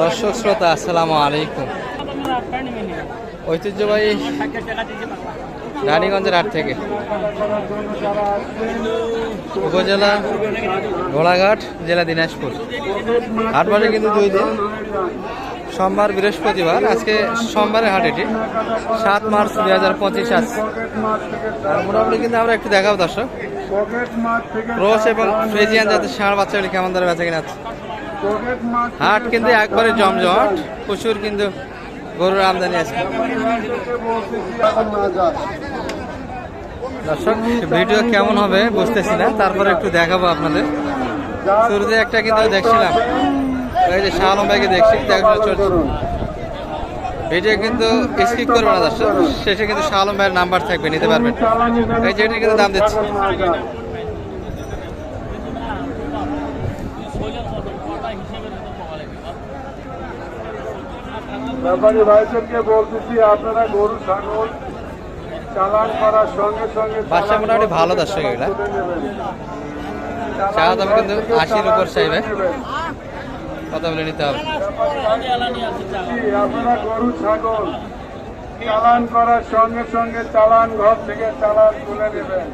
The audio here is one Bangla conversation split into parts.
দর্শক শ্রোতা, আসসালামু আলাইকুম। ঐতিহ্যবাহী রানীগঞ্জের হাট থেকে। উপজেলা ঘোড়াঘাট জেলা দিনাজপুর। হাট বসে কিন্তু দুই দিন। সোমবার, বৃহস্পতিবার। আজকে সোমবারের হাট এটি। সাত মার্চ দুই হাজার পঁচিশ আজ। মোটামুটি কিন্তু আমরা একটু দেখাবো দর্শক। ক্রোশ এবং ফ্রেজিয়ান জাতের ষাঁড় বাচ্চাগুলি কেমন ধরে বেচা কিনা আছে। হাট কিন্তু একবারে জমজট প্রচুর কিন্তু গরুর আমদানি আছে। দর্শক ভিডিও কেমন হবে বুঝতেছি না তারপরে একটু দেখাবো আপনাদের। শুরুতে একটা কিন্তু দেখছিলাম এই যে শাহ ভাইকে দেখছি দেখাশোনা চলছে। ভিডিও কিন্তু স্কিপ করবে না দর্শক শেষে কিন্তু শাহ আলম ভাইয়ের নাম্বার থাকবে নিতে পারবেন। এই যেটির কিন্তু দাম দিচ্ছি। ব্যাপারী ভাইদেরকে বলতেছি আপনারা গরু ছাগল চালান করার সঙ্গে সঙ্গে বাচ্চা মোটামুটি ভালো দর্শক এগুলা। চাওয়া দাম কিন্তু আশির উপর চাইবে। কথা বলে নিতে হবে। আপনারা গরু ছাগল চালান করার সঙ্গে সঙ্গে চালান ঘর থেকে চালান তুলে নেবেন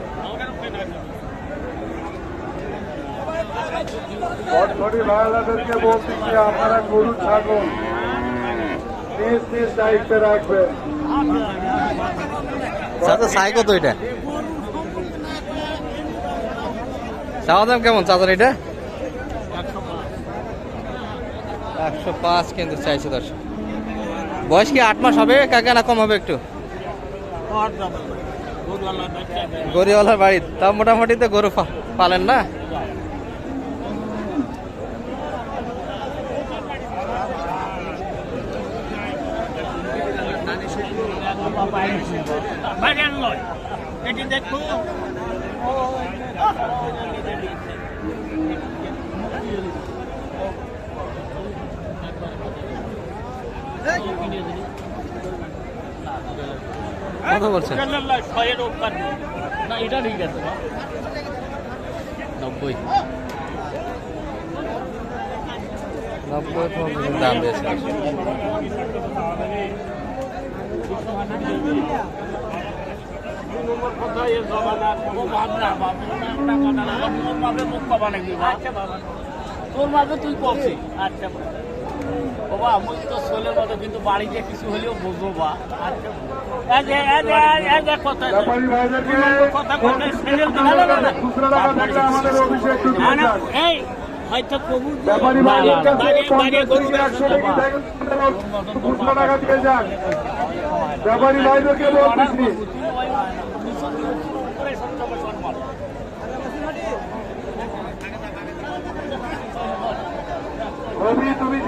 ভটভটি ভাইলাদেরকে বলতেছি আপনারা গরু ছাগল নিজ নিজ দায়িত্বে রাখবেন চাচা চাই কত এটা? চাওয়া দাম কেমন চাচার এটা? একশো পাঁচ কিন্তু চাইছে দর্শক। বয়স কি আট মাস হবে? কাকা না কম হবে একটু? গরিওয়ালার বাড়ি। তাও মোটামুটি তো গরু পালেন না? এটি কত বলছেন? না এটা ঠিক আছে নব্বই পর্যন্ত দাম দিয়েছে। তোর মাপে আচ্ছা বাবা। তোর মাপে তুই করছি আচ্ছা বাবা আমি তো ছেলের মতো কিন্তু বাড়িতে কিছু হলেও বুঝব বা। আচ্ছা এই যে এই যে এই যে কথা ব্যাপারী ভাইদেরকে কথা কথা ছেলের না না না না খুচরা টাকা থাকলে আমাদের অফিসে একটু না না দিয়ে যান। এই হয়তো কবুল ব্যাপারী ভাইদের কাছে বাইরে বাইরে পঞ্চাশ গরু থেকে একশো টাকা থেকে খুচরা টাকা দিয়ে যান ব্যাপারী ভাইদেরকে বলতেছি রবি তুমি যেখানে থাকো না কেন আমাদের হাট অফিসে দেখা করো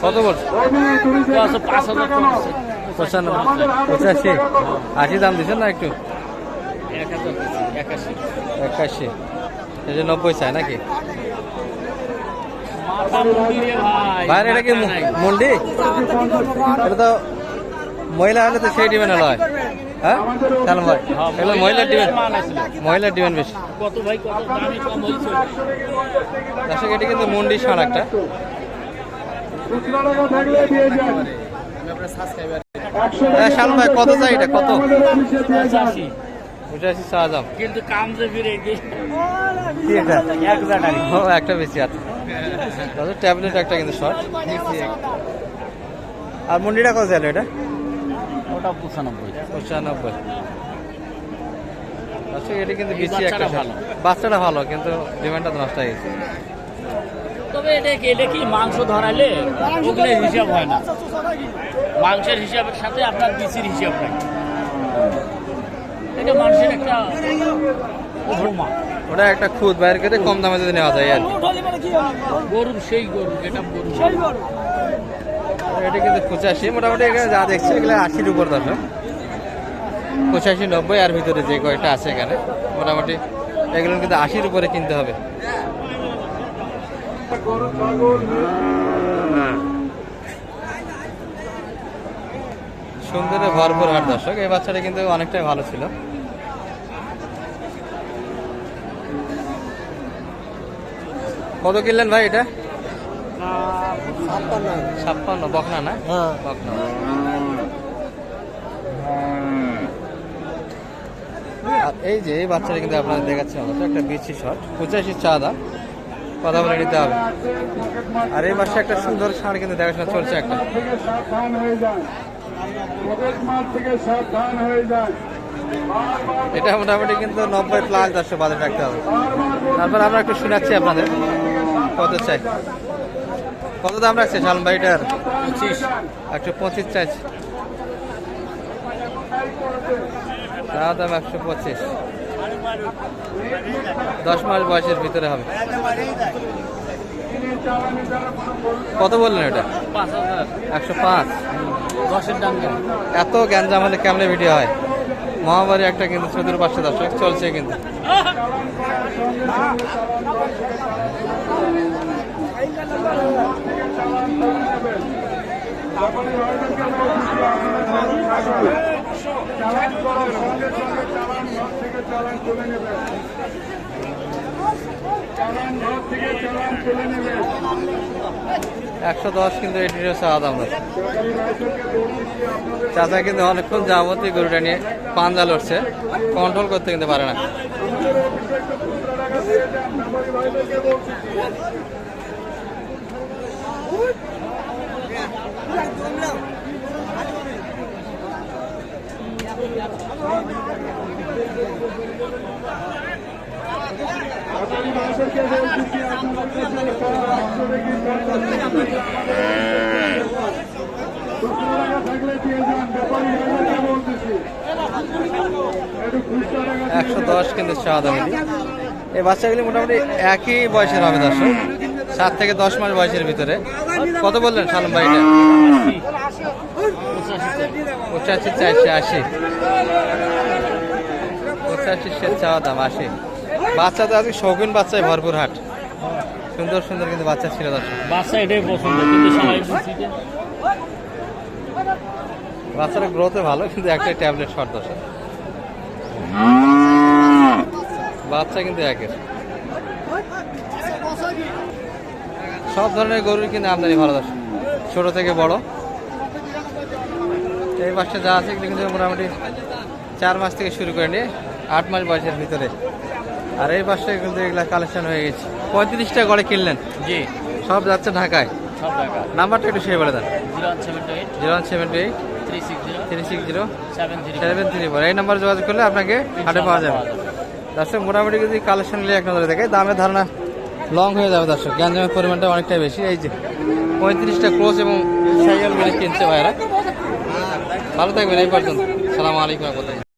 কত বলছে পাঁচ হাজার পঁচানব্বই পঁচাশি। আশি দাম দিচ্ছেন না একটু? একাশি একাশি। এই যে নব্বই চাই নাকি? বাইরে এটা কি মু- মুন্ডি? এটা তো মহিলা হলে তো সেই ডিমেন্ড হয় হ্যাঁ? মহিলার মহিলার বেশি। কিন্তু একটা। শালম ভাই, কত চাই এটা, কত? পঁচাশি কিন্তু একটা বেশি আছে। ট্যাবলেট একটা কিন্তু শর্ট আর মুন্ডিটা কত চাইলো এটা? ওটা পঁচানব্বই। পঁচানব্বই। আচ্ছা এটা কিন্তু বেশি একটা ভালো। বাচ্চাটা ভালো কিন্তু ডিমান্ডটা নষ্ট হয়ে গেছে। তবে এটা কি এটা কি মাংস ধরালে ওগুলো হিসাব হয় না? মাংসের হিসাবের সাথে আপনার বিচির হিসাব নাই। এটা মানুষের একটা ওটা একটা খুদ বাইরে করে কম দামে যদি নেওয়া যায় আর কি। গরুর সেই গরু এটা গরু। এটা কিন্তু পঁচাশি। মোটামুটি এখানে যা দেখছি, এগুলো আশির উপর দর্শক। পঁচাশি, নব্বই আর ভিতরে যে কয়েকটা আছে এখানে, মোটামুটি এগুলো কিন্তু আশির উপরে কিনতে হবে। সুন্দর ভরপুর হাট দর্শক। এই বাচ্চাটা কিন্তু অনেকটাই ভালো ছিল। কত কিনলেন ভাই এটা? ছাপ্পান্ন বকনা না? হ্যাঁ। বকনা। এই যে এই বাচ্চাটা কিন্তু আপনাদের দেখাচ্ছে আমাদের একটা বিচি শট। পঁচাশি চা দাম কথা বলে নিতে হবে। আর এই পাশে একটা সুন্দর ষাঁড় কিন্তু দেখাশোনা চলছে একটা। এটা মোটামুটি কিন্তু নব্বই প্লাস দশশো বাজে রাখতে হবে। তারপর আমরা একটু শোনাচ্ছি আপনাদের। কত চাই? কত দাম রাখছে শালম ভাইটার? পঁচিশ। একশো পঁচিশ চাইছে। চা দাম একশো পঁচিশ। দশ মাস বয়সের ভিতরে হবে। কত বললেন এটা? একশো পাঁচ। দশের দাম কেন? এত গ্যাঞ্জাম হলে কেমনে ভিডিও হয়? মহামারী একটা কিন্তু চতুর পাঁচশো দর্শক চলছে কিন্তু। একশো দশ কিন্তু আপনাদের চাচা কিন্তু অনেকক্ষণ যাবতী গরুটা নিয়ে পাঞ্জা লড়ছে কন্ট্রোল করতে কিন্তু পারে না। একশো দশ কিন্তু এটি এই বাচ্চাগুলি মোটামুটি একই বয়সের হবে দর্শক। সাত থেকে দশ মাস বয়সের ভিতরে। কত বললেন সালম ভাই এটা পঁচাশি চারশে আশি। পঁচাশি সে চাওয়া দাম আশি। বাচ্চা তো আজকে শৌখিন বাচ্চায় ভরপুর হাট। সুন্দর সুন্দর কিন্তু বাচ্চা ছিল দর্শক। বাচ্চা এটাই পছন্দ কিন্তু সবাই গ্রোথে ভালো কিন্তু একটা ট্যাবলেট শর্ট দর্শক। বাচ্চা কিন্তু একের। সব ধরনের গরুর কিন্তু আমদানি ভালো দর্শক। ছোট থেকে বড়। এই পাশে যা আছে এগুলো কিন্তু মোটামুটি চার মাস থেকে শুরু করে নিয়ে আট মাস বয়সের ভিতরে। আর এই পাশে কিন্তু এগুলা কালেকশন হয়ে গেছে। পঁয়ত্রিশটা গড়ে কিনলেন? জি। সব যাচ্ছে ঢাকায়? সব নাম্বারটা একটু শেয়ার করে দেন। Zero one seven two eight. Three six zero. Seven three four. এই নাম্বারে যোগাযোগ করলে আপনাকে হাটে পাওয়া যাবে। দর্শক মোটামুটি যদি কালেকশন নিয়ে এক নজরে দেখে দামের ধারণা লং হয়ে যাবে দর্শক। গ্যাঞ্জামের পরিমাণটা অনেকটাই বেশি। এই যে পঁয়ত্রিশটা ক্লোজ এবং সাইকেল মিলে কিনছে ভাইরা ভালো থাকবেন এই পর্যন্ত। সালাম আলাইকুম